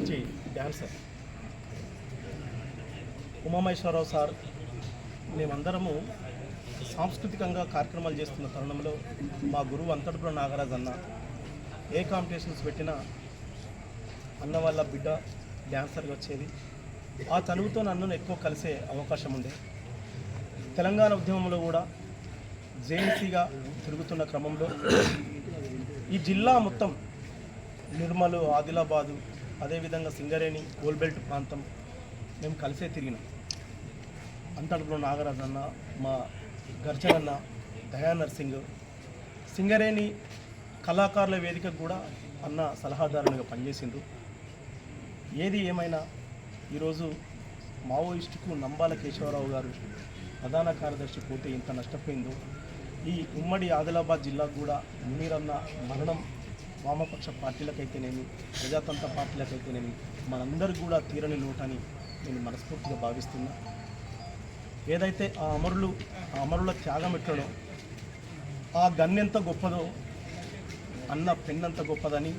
మంచి dancer Umamaheswararao sir మేమందరము సాంస్కృతికంగా కార్యక్రమాలు చేస్తున్న తరుణంలో మా గురువు అంతటిపురం నాగరాజ్ అన్న ఏ కాంపిటీషన్స్ పెట్టినా అన్న వాళ్ళ బిడ్డ డ్యాన్సర్గా వచ్చేది. ఆ చనువుతో నన్ను ఎక్కువ కలిసే అవకాశం ఉండే. తెలంగాణ ఉద్యమంలో కూడా జేఎన్సీగా తిరుగుతున్న క్రమంలో ఈ జిల్లా మొత్తం నిర్మల్ ఆదిలాబాదు అదేవిధంగా సింగరేణి గోల్బెల్ట్ ప్రాంతం మేము కలిసే తిరిగినాం. అంతటిలో నాగరాజు అన్న మా గర్జనన్న దయా నర్సింగ్ సింగరేణి కళాకారుల వేదికకు కూడా అన్న సలహాదారునిగా పనిచేసిండ్రు. ఏది ఏమైనా ఈరోజు మావోయిస్టుకు నంబాల కేశవరావు గారు ప్రధాన కార్యదర్శి పోతే ఇంత నష్టపోయిందో ఈ ఉమ్మడి ఆదిలాబాద్ జిల్లాకు కూడా మునీరన్న మరణం వామపక్ష పార్టీలకైతేనేమి ప్రజాతంత్ర పార్టీలకైతేనేమి మనందరికి కూడా తీరని లోటని నేను మనస్ఫూర్తిగా భావిస్తున్నా. ఏదైతే ఆ అమరులు ఆ అమరుల త్యాగం ఎట్లడో ఆ గన్నెంత గొప్పదో అన్న పెన్నంత గొప్పదని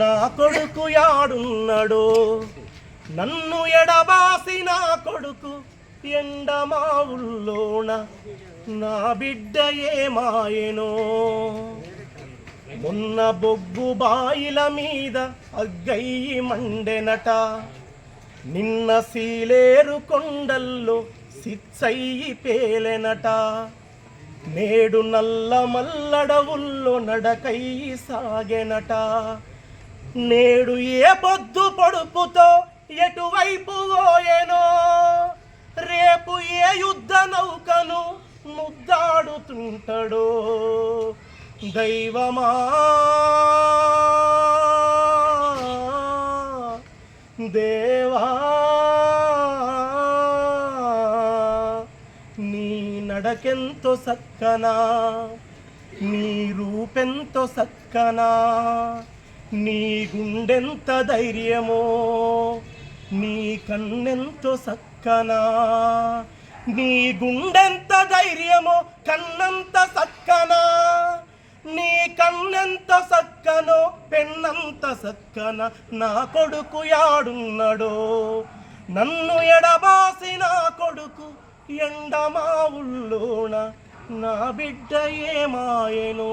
నా కొడుకు యాడున్నాడో నన్ను ఎడబాసి నా కొడుకు ఎండమావుల్లోన నా బిడ్డ ఏమాయనో. మొన్న బొగ్గు బాయిల మీద అగ్గయ్యి మండెనట. నిన్న సీలేరు కొండల్లో సిచ్చయ్యి పేలెనట. నేడు నల్ల మల్లడవుల్లో నడకయ్యి సాగెనట. నేడు ఏ పొద్దు పొడుపుతో ఎటువైపు పోయెనో రేపు ఏ యుద్ధ నౌకను ముద్దాడుతుంటడో? దైవమా? దేవా? నీ నడకెంతో సక్కనా? నీ రూపెంతో సక్కనా? నీ గుండెంత ధైర్యమో? నీ కన్నెంతో సక్కనా? నీ గుండెంత ధైర్యమో? కన్నంత సక్కనా? కన్నెంత సక్కనో పెన్నంత సక్కన నా కొడుకు యాడున్నడో నన్ను ఎడబాసి నా కొడుకు ఎండమావుల్లోన నా బిడ్డ ఏమాయెనో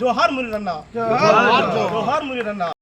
జోహార్ మునిరన్న జోహార్ మునిరన్న